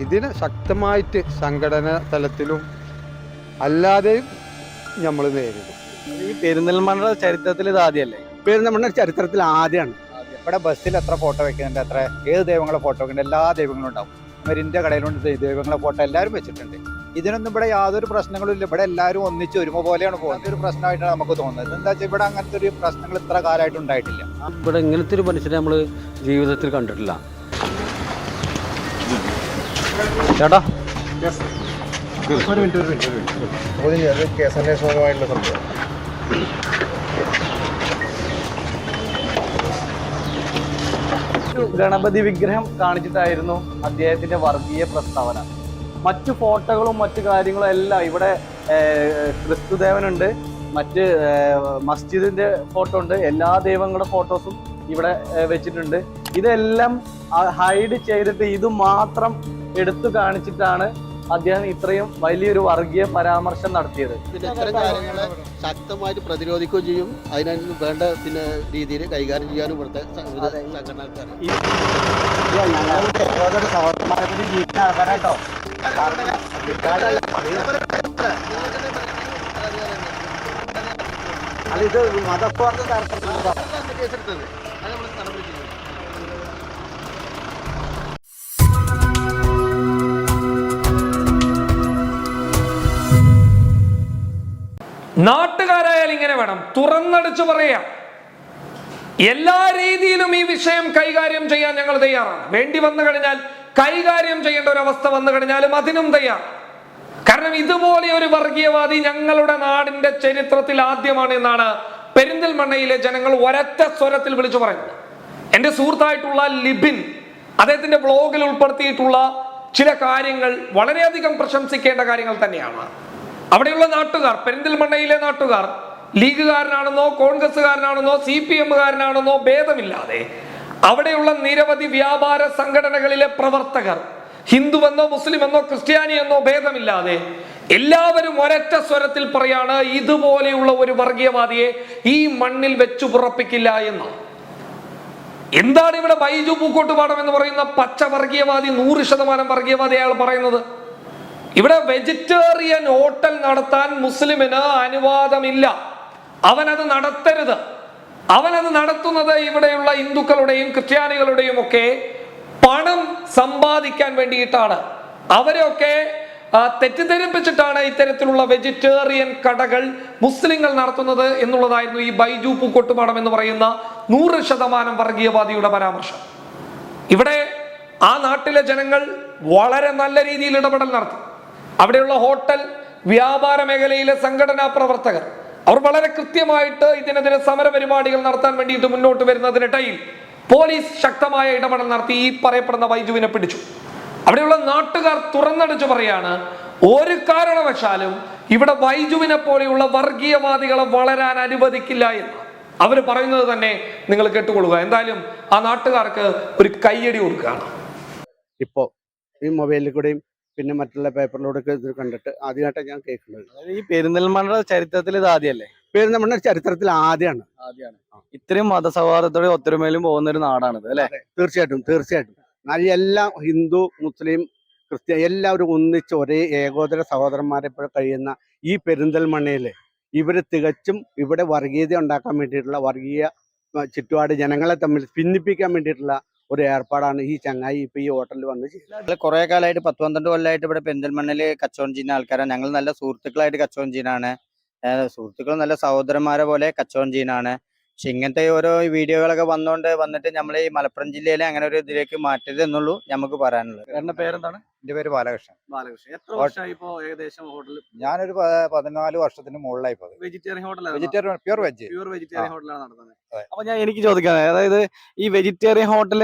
ഇതിനെ ശക്തമായിട്ട് സംഘടന തലത്തിലും അല്ലാതെയും നമ്മൾ നേരിടും. ഈ പെരിന്തൽമണ്ണ ചരിത്രത്തിൽ ഇത് ആദ്യമല്ലേ? പെരുന്തമണ്ണ ചരിത്രത്തിൽ ആദ്യമാണ് ഇവിടെ ബസ്സിൽ എത്ര ഫോട്ടോ വെക്കുന്നുണ്ട് എത്ര ഏത് ദൈവങ്ങളെ ഫോട്ടോ വെക്കുന്നുണ്ട് എല്ലാ ദൈവങ്ങളും ഉണ്ടാവും. അവരിന്റെ കടയിലുണ്ട് ദൈ- ദൈവങ്ങളെ ഫോട്ടോ എല്ലാവരും വെച്ചിട്ടുണ്ട്. ഇതിനൊന്നും ഇവിടെ യാതൊരു പ്രശ്നങ്ങളും ഇല്ല ഇവിടെ എല്ലാവരും ഒന്നിച്ച് ഒരുമ പോലെയാണ് പോകുന്നത്. ഒരു പ്രശ്നമായിട്ടാണ് നമുക്ക് തോന്നുന്നത്. എന്താ വെച്ചാൽ ഇവിടെ അങ്ങനത്തെ ഒരു പ്രശ്നങ്ങൾ ഇത്ര കാലമായിട്ട് ഉണ്ടായിട്ടില്ല. ഇവിടെ ഇങ്ങനത്തെ ഒരു മനുഷ്യനെ നമ്മൾ ജീവിതത്തിൽ കണ്ടിട്ടില്ല. ചേട്ടാ. ഗണപതി വിഗ്രഹം കാണിച്ചിട്ടായിരുന്നു അദ്ദേഹത്തിന്റെ വർഗീയ പ്രസ്താവന. മറ്റു ഫോട്ടോകളും മറ്റു കാര്യങ്ങളും എല്ലാം ഇവിടെ ക്രിസ്തുദേവനുണ്ട്. മറ്റ് മസ്ജിദിന്റെ ഫോട്ടോ ഉണ്ട്. എല്ലാ ദൈവങ്ങളുടെ ഫോട്ടോസും ഇവിടെ വെച്ചിട്ടുണ്ട്. ഇതെല്ലാം ഹൈഡ് ചെയ്തിട്ട് ഇത് മാത്രം എടുത്തു കാണിച്ചിട്ടാണ് അദ്ദേഹം ഇത്രയും വലിയൊരു വർഗീയ പരാമർശം നടത്തിയത്. പിന്നെ ഇത്തരം കാര്യങ്ങളെ ശക്തമായിട്ട് പ്രതിരോധിക്കുകയും ചെയ്യും. അതിനു വേണ്ട പിന്നെ രീതിയിൽ കൈകാര്യം ചെയ്യാനും ഇവിടുത്തെ ഇത് സംഘടനക്കാർ ഇത് മതസ്വാർത്ഥ കേസെടുത്തത് അത് നമ്മൾ നടപടി നാട്ടുകാരായാൽ ഇങ്ങനെ വേണം. തുറന്നടിച്ചു പറയാം എല്ലാ രീതിയിലും ഈ വിഷയം കൈകാര്യം ചെയ്യാൻ ഞങ്ങൾ തയ്യാറാണ്. വേണ്ടി വന്നു കഴിഞ്ഞാൽ കൈകാര്യം ചെയ്യേണ്ട ഒരു അവസ്ഥ വന്നു കഴിഞ്ഞാലും അതിനും തയ്യാർ കാരണം ഇതുപോലെ ഒരു വർഗീയവാദി ഞങ്ങളുടെ നാടിന്റെ ചരിത്രത്തിൽ ആദ്യമാണ് എന്നാണ് പെരിന്തൽമണ്ണയിലെ ജനങ്ങൾ ഒരൊറ്റ സ്വരത്തിൽ വിളിച്ചു പറയുന്നത്. എന്റെ സുഹൃത്തായിട്ടുള്ള ലിബിൻ അദ്ദേഹത്തിന്റെ ബ്ലോഗിൽ ഉൾപ്പെടുത്തിയിട്ടുള്ള ചില കാര്യങ്ങൾ വളരെയധികം പ്രശംസിക്കേണ്ട കാര്യങ്ങൾ തന്നെയാണ്. അവിടെയുള്ള നാട്ടുകാർ പെരിന്തൽമണ്ണയിലെ നാട്ടുകാർ ലീഗുകാരനാണെന്നോ കോൺഗ്രസ്സുകാരനാണെന്നോ സി പി എമ്മുകാരനാണെന്നോ ഭേദമില്ലാതെ അവിടെയുള്ള നിരവധി വ്യാപാര സംഘടനകളിലെ പ്രവർത്തകർ ഹിന്ദുവെന്നോ മുസ്ലിം എന്നോ ക്രിസ്ത്യാനി എന്നോ ഭേദമില്ലാതെ എല്ലാവരും ഒരൊറ്റ സ്വരത്തിൽ പറയാണ് ഇതുപോലെയുള്ള ഒരു വർഗീയവാദിയെ ഈ മണ്ണിൽ വെച്ചു പുറപ്പിക്കില്ല എന്ന്. എന്താണ് ഇവിടെ ബൈജു പൂക്കോട്ടുപാടം എന്ന് പറയുന്ന പച്ച വർഗീയവാദി നൂറ് ശതമാനം വർഗീയവാദി അയാൾ പറയുന്നത്? ഇവിടെ വെജിറ്റേറിയൻ ഹോട്ടൽ നടത്താൻ മുസ്ലിമിന് അനുവാദമില്ല. അവനത് നടത്തരുത്. അവനത് നടത്തുന്നത് ഇവിടെയുള്ള ഹിന്ദുക്കളുടെയും ക്രിസ്ത്യാനികളുടെയും ഒക്കെ പണം സമ്പാദിക്കാൻ വേണ്ടിയിട്ടാണ്. അവരെയൊക്കെ തെറ്റിദ്ധരിപ്പിച്ചിട്ടാണ് ഇത്തരത്തിലുള്ള വെജിറ്റേറിയൻ കടകൾ മുസ്ലിങ്ങൾ നടത്തുന്നത് എന്നുള്ളതായിരുന്നു ഈ ബൈജു പൂക്കോട്ടുപാടം എന്ന് പറയുന്ന നൂറ് ശതമാനം വർഗീയവാദിയുടെ പരാമർശം. ഇവിടെ ആ നാട്ടിലെ ജനങ്ങൾ വളരെ നല്ല രീതിയിൽ ഇടപെടൽ നടത്തി. അവിടെയുള്ള ഹോട്ടൽ വ്യാപാര മേഖലയിലെ സംഘടനാ പ്രവർത്തകർ. അവർ വളരെ കൃത്യമായിട്ട് ഇതിനെതിരെ സമര പരിപാടികൾ നടത്താൻ വേണ്ടിയിട്ട് മുന്നോട്ട് വരുന്നതിനിടയിൽ പോലീസ് ശക്തമായ ഇടപെടൽ നടത്തി ഈ പറയപ്പെടുന്ന വൈജുവിനെ പിടിച്ചു. അവിടെയുള്ള നാട്ടുകാർ തുറന്നടിച്ചു പറയാണ് ഒരു കാരണവശാലും ഇവിടെ വൈജുവിനെ പോലെയുള്ള വർഗീയവാദികളെ വളരാൻ അനുവദിക്കില്ല എന്ന്. അവർ പറയുന്നത് തന്നെ നിങ്ങൾ കേട്ടുകൊള്ളുക. എന്തായാലും ആ നാട്ടുകാർക്ക് ഒരു കയ്യടി കൊടുക്കുകയാണ്. ഇപ്പോൾ ഈ മൊബൈലിൽ കൂടെയും പിന്നെ മറ്റുള്ള പേപ്പറിലൂടെ ഒക്കെ ഇത് കണ്ടിട്ട് ആദ്യമായിട്ടാണ് ഞാൻ കേൾക്കുന്നത്. ഈ പെരിന്തൽമണ്ണ ചരിത്രത്തിൽ ഇത് ആദ്യമല്ലേ? പെരുന്തൽമണ്ണ ചരിത്രത്തിൽ ആദ്യമാണ് ആദ്യമാണ്. ഇത്രയും മതസൗഹാർദ്ദത്തോടെ ഒത്തൊരുമയിലും പോകുന്ന ഒരു നാടാണിത് അല്ലെ? തീർച്ചയായിട്ടും തീർച്ചയായിട്ടും. എല്ലാം ഹിന്ദു മുസ്ലിം ക്രിസ്ത്യ എല്ലാവരും ഒന്നിച്ച് ഒരേ ഏകോദര സഹോദരന്മാരെ പോലെ കഴിയുന്ന ഈ പെരിന്തൽമണ്ണയിൽ ഇവർ തികച്ചും ഇവിടെ വർഗീയത ഉണ്ടാക്കാൻ വേണ്ടിയിട്ടുള്ള വർഗീയ ചുറ്റുപാട് ജനങ്ങളെ തമ്മിൽ ഭിന്നിപ്പിക്കാൻ വേണ്ടിയിട്ടുള്ള ഒരു ഏർപ്പാടാണ് ഈ ചങ്ങായി ഇപ്പൊ ഈ ഹോട്ടലിൽ വന്ന് ചെയ്യുന്നത് കുറെ കാലമായിട്ട് പത്ത് പന്ത്രണ്ട് കൊല്ലമായിട്ട് ഇവിടെ പെന്തൽമണ്ണിൽ കച്ചവടം ചെയ്യുന്ന ആൾക്കാരാണ്. ഞങ്ങൾ നല്ല സുഹൃത്തുക്കളായിട്ട് കച്ചവടം ചെയ്യുന്നതാണ്. സുഹൃത്തുക്കൾ നല്ല സഹോദരന്മാരെ പോലെ കച്ചവടം ചെയ്യുന്നതാണ്. പക്ഷെ ഇങ്ങനത്തെ ഓരോ വീഡിയോകളൊക്കെ വന്നോണ്ട് വന്നിട്ട് നമ്മൾ ഈ മലപ്പുറം ജില്ലയിലെ അങ്ങനെ ഒരു ഇതിലേക്ക് മാറ്റരുത് എന്നുള്ളൂ നമുക്ക് പറയാനുള്ളത് പേരെന്താണ്? എന്റെ പേര് ബാലകൃഷ്ണൻ. ബാലകൃഷ്ണൻ. എത്ര വർഷമായി ഇപ്പോ ഏകദേശം ഞാനൊരു പതിനാല് വർഷത്തിന് മുകളിലായി പോയി വെജിറ്റേറിയൻ ഹോട്ടലാണ് vegetarian pure veg pure vegetarian ആ. ഹോട്ടലാണ് നടത്തുന്നത്. അതെ. അപ്പൊ ഞാൻ എനിക്ക് ചോദിക്കാൻ അതായത് ഈ വെജിറ്റേറിയൻ ഹോട്ടൽ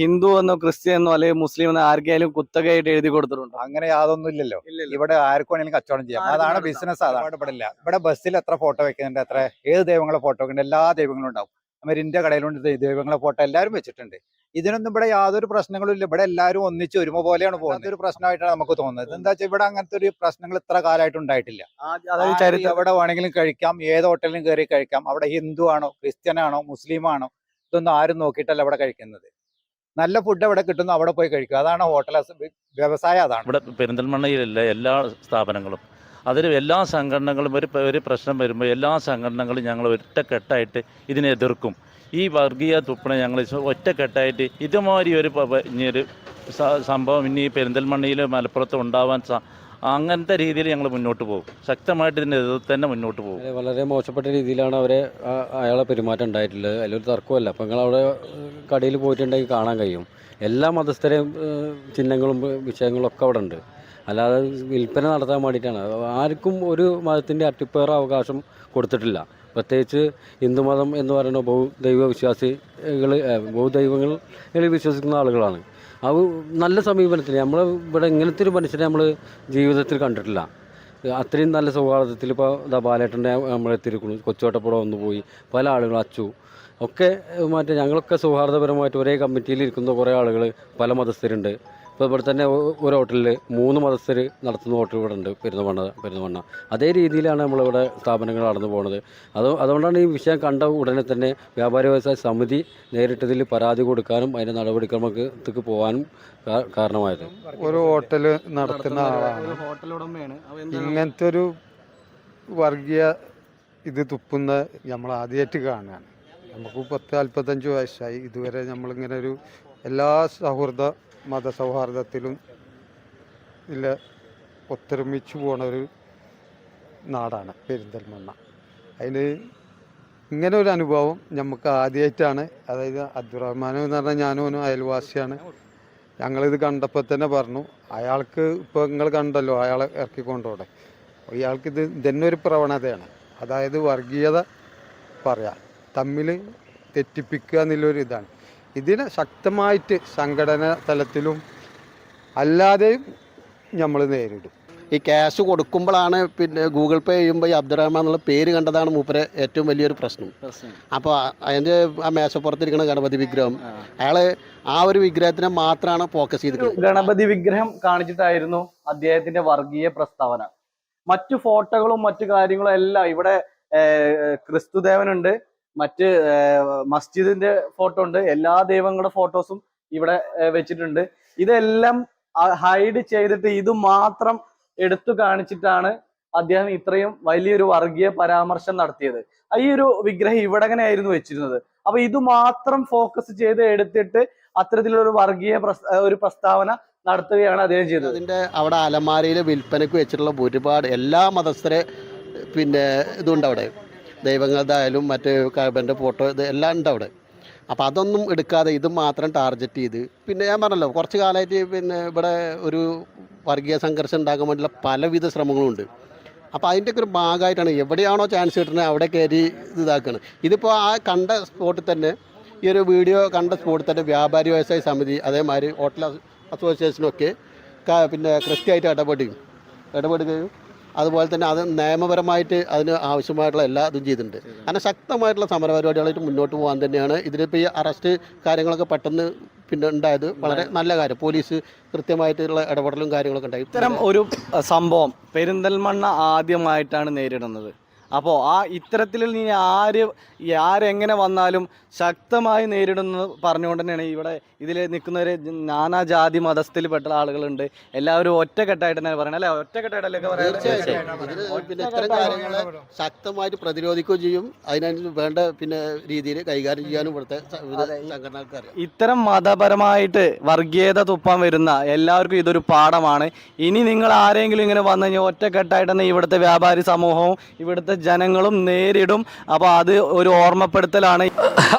ഹിന്ദു എന്നോ ക്രിസ്ത്യൻ എന്നോ അല്ലെങ്കിൽ മുസ്ലിം എന്നോ ആർക്കെങ്കിലും കുത്തകയായിട്ട് എഴുതി കൊടുത്തിട്ടുണ്ടോ? അങ്ങനെ യാതൊന്നും ഇല്ലല്ലോ. ഇവിടെ ആർക്കും വേണമെങ്കിലും കച്ചവടം ചെയ്യാം. ആർക്കും അതാണ് നടത്താം. ബിസിനസ് അതാണ്. ഇവിടെ ഇല്ല ഇവിടെ ബസ്സിൽ എത്ര ഫോട്ടോ വെക്കുന്നുണ്ട് എത്ര ഏത് ദൈവങ്ങളെ ഫോട്ടോ വെക്കുന്നുണ്ട് എല്ലാ ദൈവങ്ങളും ഉണ്ടാവും. അവരിന്റെ കടയിലുണ്ട് ദൈ- ദൈവങ്ങളെ ഫോട്ടോ എല്ലാവരും വെച്ചിട്ടുണ്ട്. ഇതിനൊന്നും ഇവിടെ യാതൊരു പ്രശ്നങ്ങളും ഇല്ല. ഇവിടെ എല്ലാവരും ഒന്നിച്ച് ഒരുമ പോലെയാണ് പോകുന്നത്. ഒരു പ്രശ്നമായിട്ടാണ് നമുക്ക് തോന്നുന്നത്. എന്താ വെച്ചാൽ ഇവിടെ അങ്ങനത്തെ ഒരു പ്രശ്നങ്ങൾ ഇത്ര കാലമായിട്ട് ഉണ്ടായിട്ടില്ല. എവിടെ വേണമെങ്കിലും കഴിക്കാം ഏത് ഹോട്ടലിലും കയറി കഴിക്കാം. അവിടെ ഹിന്ദു ആണോ ക്രിസ്ത്യൻ ആണോ മുസ്ലിം ആണോ ഇതൊന്നും ആരും നോക്കിയിട്ടല്ല അവിടെ കഴിക്കുന്നത്. നല്ല ഫുഡ് എവിടെ കിട്ടുന്നു അവിടെ പോയി കഴിക്കുക അതാണ് ഹോട്ടൽ വ്യവസായം അതാണ്. ഇവിടെ പെരിന്തൽമണ്ണയിലുള്ള എല്ലാ സ്ഥാപനങ്ങളും അതിൽ എല്ലാ സംഘടനകളും ഒരു ഒരു പ്രശ്നം വരുമ്പോൾ എല്ലാ സംഘടനകളും ഞങ്ങൾ ഒറ്റക്കെട്ടായിട്ട് ഇതിനെ എതിർക്കും. ഈ വർഗീയ തുപ്പണ ഞങ്ങൾ ഒറ്റക്കെട്ടായിട്ട് ഇതുമാതിരി ഒരു ഒരു സംഭവം ഇനി പെരിന്തൽമണ്ണയിൽ മലപ്പുറത്ത് ഉണ്ടാവാൻ അങ്ങനത്തെ രീതിയിൽ ഞങ്ങൾ മുന്നോട്ട് പോകും. ശക്തമായിട്ട് ഇതിന്റെ എതിർത്ത് തന്നെ മുന്നോട്ട് പോകും. വളരെ- മോശപ്പെട്ട രീതിയിലാണ് അവരെ അയാളെ പെരുമാറ്റം ഉണ്ടായിട്ടുള്ളത്. അതിലൊരു തർക്കമല്ല അപ്പം നിങ്ങൾ അവിടെ കടയിൽ പോയിട്ടുണ്ടെങ്കിൽ കാണാൻ കഴിയും. എല്ലാ മതസ്ഥരെയും ചിഹ്നങ്ങളും വിഷയങ്ങളും ഒക്കെ അവിടെ ഉണ്ട് അല്ലാതെ വിൽപ്പന നടത്താൻ വേണ്ടിയിട്ടാണ്. ആർക്കും ഒരു മതത്തിന്റെ അട്ടിപ്പേറ അവകാശം കൊടുത്തിട്ടില്ല. പ്രത്യേകിച്ച് ഹിന്ദുമതം എന്ന് പറയുന്ന ബഹുദൈവ വിശ്വാസികൾ ബഹുദൈവങ്ങളിൽ വിശ്വസിക്കുന്ന ആളുകളാണ്. അത് നല്ല സമീപനത്തിൽ നമ്മൾ ഇവിടെ ഇങ്ങനത്തെ ഒരു മനുഷ്യനെ നമ്മൾ ജീവിതത്തിൽ കണ്ടിട്ടില്ല. അത്രയും നല്ല സൗഹാർദ്ദത്തിൽ ഇപ്പോൾ ഇതാ ബാലേട്ടന്റെ നമ്മളെത്തിയിരിക്കുന്നു കൊച്ചുവട്ടപ്പുറം ഒന്ന് പോയി. പല ആളുകൾ അച്ചു. ഒക്കെ മറ്റേ ഞങ്ങളൊക്കെ സൗഹാർദ്ദപരമായിട്ട് ഒരേ കമ്മിറ്റിയിൽ ഇരിക്കുന്ന കുറേ ആളുകൾ പല മതസ്ഥരുണ്ട്. ഇപ്പോൾ ഇവിടെ തന്നെ ഒരു ഹോട്ടലിൽ മൂന്ന് മതസ്ഥർ നടത്തുന്ന ഹോട്ടൽ ഇവിടെ ഉണ്ട് പെരുന്തമണ്ണ പെരുന്തമണ്ണ. അതേ രീതിയിലാണ് നമ്മളിവിടെ സ്ഥാപനങ്ങൾ നടന്നു പോകുന്നത് അത് അതുകൊണ്ടാണ് ഈ വിഷയം കണ്ട ഉടനെ തന്നെ വ്യാപാര വ്യവസായ സമിതി നേരിട്ടതിൽ പരാതി കൊടുക്കാനും അതിന്റെ നടപടിക്രമത്തേക്ക് പോകാനും കാരണമായത്. ഒരു ഹോട്ടൽ നടത്തുന്ന ആളാണ്. ഹോട്ടൽ ഇങ്ങനത്തെ ഒരു വർഗീയ ഇത് തുപ്പുന്ന നമ്മൾ ആദ്യമായിട്ട് കാണുകയാണ്. നമുക്ക് പത്ത് നാൽപ്പത്തഞ്ച് വയസ്സായി. ഇതുവരെ നമ്മളിങ്ങനെ ഒരു എല്ലാ സൗഹൃദ മതസൗഹാർദ്ദത്തിലും ഇല്ല ഒത്തൊരുമിച്ച് പോണ ഒരു നാടാണ് പെരിന്തൽമണ്ണ. അതിന് ഇങ്ങനെ ഒരു അനുഭവം നമുക്ക് ആദ്യമായിട്ടാണ് അതായത് അബ്ദുറഹ്മാൻ എന്ന് പറഞ്ഞാൽ ഞാനും അയൽവാസിയാണ്. ഞങ്ങളിത് കണ്ടപ്പോൾ തന്നെ പറഞ്ഞു അയാൾക്ക് ഇപ്പോൾ നിങ്ങൾ കണ്ടല്ലോ അയാളെ ഇറക്കിക്കൊണ്ടോടെ. ഇയാൾക്ക് ഇത് ഇതന്നെ ഒരു പ്രവണതയാണ്. അതായത് വർഗീയത പറയാം തമ്മിൽ തെറ്റിപ്പിക്കുക എന്നുള്ളൊരു ഇതാണ് ഇതിനെ ശക്തമായിട്ട് സംഘടന തലത്തിലും അല്ലാതെയും നമ്മൾ നേരിടും. ഈ ക്യാഷ് കൊടുക്കുമ്പോഴാണ് പിന്നെ ഗൂഗിൾ പേ ചെയ്യുമ്പോൾ ഈ അബ്ദുറഹ്മാൻ എന്നുള്ള പേര് കണ്ടതാണ് മൂപ്പരെ ഏറ്റവും വലിയൊരു പ്രശ്നം. അപ്പോൾ അതിന്റെ ആ മേശപ്പുറത്തിരിക്കുന്ന ഗണപതി വിഗ്രഹം അയാൾ ആ ഒരു വിഗ്രഹത്തിനെ മാത്രമാണ് ഫോക്കസ് ചെയ്തിട്ടുള്ളത് ഗണപതി വിഗ്രഹം കാണിച്ചിട്ടായിരുന്നു അദ്ദേഹത്തിന്റെ വർഗീയ പ്രസ്താവന. മറ്റു ഫോട്ടോകളും മറ്റു കാര്യങ്ങളും എല്ലാം ഇവിടെ ക്രിസ്തുദേവനുണ്ട്. മറ്റ് മസ്ജിദിന്റെ ഫോട്ടോ ഉണ്ട്. എല്ലാ ദൈവങ്ങളുടെ ഫോട്ടോസും ഇവിടെ വെച്ചിട്ടുണ്ട്. ഇതെല്ലാം ഹൈഡ് ചെയ്തിട്ട് ഇത് മാത്രം എടുത്തു കാണിച്ചിട്ടാണ് അദ്ദേഹം ഇത്രയും വലിയൊരു വർഗീയ പരാമർശം നടത്തിയത്. ഈ ഒരു വിഗ്രഹം ഇവിടെ ആയിരുന്നു വെച്ചിരുന്നത്? അപ്പൊ ഇത് മാത്രം ഫോക്കസ് ചെയ്ത് എടുത്തിട്ട് അത്തരത്തിലൊരു വർഗീയ ഒരു പ്രസ്താവന നടത്തുകയാണ് അദ്ദേഹം ചെയ്തത്. അതിന്റെ അവിടെ അലമാരയിൽ വിൽപ്പനയ്ക്ക് വെച്ചിട്ടുള്ള ഒരുപാട് എല്ലാ മതസ്ഥരെ പിന്നെ ഇതുണ്ട് അവിടെ. ദൈവങ്ങളുടെയായാലും മറ്റ് കബന്റെ ഫോട്ടോ ഇത് എല്ലാം ഉണ്ട് അവിടെ. അപ്പോൾ അതൊന്നും എടുക്കാതെ ഇത് മാത്രം ടാർഗറ്റ് ചെയ്ത് പിന്നെ ഞാൻ പറഞ്ഞല്ലോ കുറച്ച് കാലമായിട്ട് പിന്നെ ഇവിടെ ഒരു വർഗീയ സംഘർഷം ഉണ്ടാക്കാൻ വേണ്ടിയുള്ള പലവിധ ശ്രമങ്ങളുണ്ട് അപ്പോൾ അതിന്റെയൊക്കെ ഒരു ഭാഗമായിട്ടാണ് എവിടെയാണോ ചാൻസ് കിട്ടുന്നത് അവിടെ കയറി ഇത് ഇതാക്കണം. ഇതിപ്പോൾ ആ കണ്ട സ്പോട്ടിൽ തന്നെ ഈ ഒരു വീഡിയോ കണ്ട സ്പോട്ടിൽ തന്നെ വ്യാപാരി വ്യവസായ സമിതി അതേമാതിരി ഹോട്ടൽ അസോസിയേഷനൊക്കെ പിന്നെ കൃത്യമായിട്ട് ഇടപെടുകയും. ഇടപെടുകയും. അതുപോലെ തന്നെ അത് നിയമപരമായിട്ട് അതിന് ആവശ്യമായിട്ടുള്ള എല്ലാ ഇതും ചെയ്തിട്ടുണ്ട്. അങ്ങനെ ശക്തമായിട്ടുള്ള സമരപരിപാടികളായിട്ട് മുന്നോട്ട് പോകാൻ തന്നെയാണ്. ഇതിലിപ്പോൾ ഈ അറസ്റ്റ് കാര്യങ്ങളൊക്കെ പെട്ടെന്ന് പിന്നെ ഉണ്ടായത് വളരെ നല്ല കാര്യം. പോലീസ് കൃത്യമായിട്ടുള്ള ഇടപെടലും കാര്യങ്ങളൊക്കെ ഉണ്ടായി. ഇത്തരം ഒരു സംഭവം പെരിന്തൽമണ്ണ ആദ്യമായിട്ടാണ് നേരിടുന്നത്. അപ്പോൾ ആ ഇത്തരത്തിൽ നീ ആര് ആരെങ്ങനെ വന്നാലും ശക്തമായി നേരിടുന്നത് പറഞ്ഞുകൊണ്ട് തന്നെയാണ് ഇവിടെ ഇതിൽ നിൽക്കുന്നവർ നാനാജാതി മതസ്ഥയിൽപ്പെട്ട ആളുകളുണ്ട്. എല്ലാവരും ഒറ്റക്കെട്ടായിട്ട് തന്നെ പറയണം. അല്ലെ? ഒറ്റക്കെട്ടായിട്ടല്ലേ പിന്നെ ഇത്തരം കാര്യങ്ങളെ ശക്തമായിട്ട് പ്രതിരോധിക്കുകയും ചെയ്യും. അതിനനുസരിച്ച് വേണ്ട പിന്നെ രീതിയിൽ കൈകാര്യം ചെയ്യാനും ഇവിടുത്തെ ഇത്തരം മതപരമായിട്ട് വർഗീയത തുപ്പാൻ വരുന്ന എല്ലാവർക്കും ഇതൊരു പാഠമാണ്. ഇനി നിങ്ങൾ ആരെങ്കിലും ഇങ്ങനെ വന്നു കഴിഞ്ഞാൽ ഒറ്റക്കെട്ടായിട്ട് തന്നെ ഇവിടുത്തെ വ്യാപാരി സമൂഹവും ഇവിടുത്തെ ജനങ്ങളും നേരിടും. അപ്പോൾ അത് ഒരു ഓർമ്മപ്പെടുത്തലാണ്.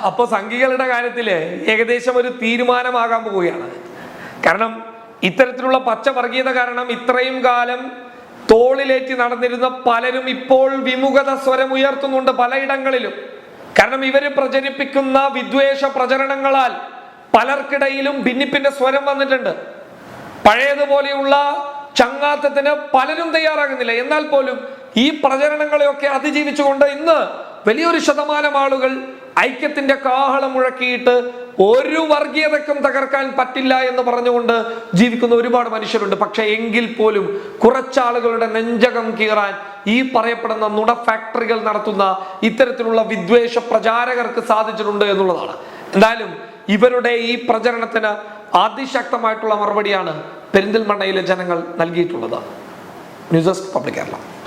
അപ്പോൾ സംഘികളുടെ കാര്യത്തിൽ ഏകദേശം ഒരു തീരുമാനമാകാൻ പോവുകയാണ്. കാരണം ഇത്തരത്തിലുള്ള പച്ചവർഗീയത കാരണം ഇത്രയും കാലം തോളിലേറ്റി നടന്നിരുന്ന പലരും ഇപ്പോൾ വിമുഖത സ്വരം ഉയർത്തുന്നുണ്ട് പലയിടങ്ങളിലും. കാരണം ഇവർ പ്രചരിപ്പിക്കുന്ന വിദ്വേഷ പ്രചരണങ്ങളാൽ പലർക്കിടയിലും ഭിന്നിപ്പിന്റെ സ്വരം വന്നിട്ടുണ്ട്. പഴയതുപോലെയുള്ള ചങ്ങാത്തത്തിന് പലരും തയ്യാറാകുന്നില്ല. എന്നാൽ പോലും ഈ പ്രചരണങ്ങളെയൊക്കെ അതിജീവിച്ചുകൊണ്ട് ഇന്ന് വലിയൊരു ശതമാനം ആളുകൾ ഐക്യത്തിന്റെ കാഹളം മുഴക്കിയിട്ട് ഒരു വർഗീയതക്കും തകർക്കാൻ പറ്റില്ല എന്ന് പറഞ്ഞുകൊണ്ട് ജീവിക്കുന്ന ഒരുപാട് മനുഷ്യരുണ്ട്. പക്ഷെ എങ്കിൽ പോലും കുറച്ചാളുകളുടെ നെഞ്ചകം കീറാൻ ഈ പറയപ്പെടുന്ന നുണ ഫാക്ടറികൾ നടത്തുന്ന ഇത്തരത്തിലുള്ള വിദ്വേഷ പ്രചാരകർക്ക് സാധിച്ചിട്ടുണ്ട് എന്നുള്ളതാണ്. എന്തായാലും ഇവരുടെ ഈ പ്രചരണത്തിന് അതിശക്തമായിട്ടുള്ള മറുപടിയാണ് പെരിന്തൽമണ്ണയിലെ ജനങ്ങൾ നൽകിയിട്ടുള്ളത്. News desk public Kerala.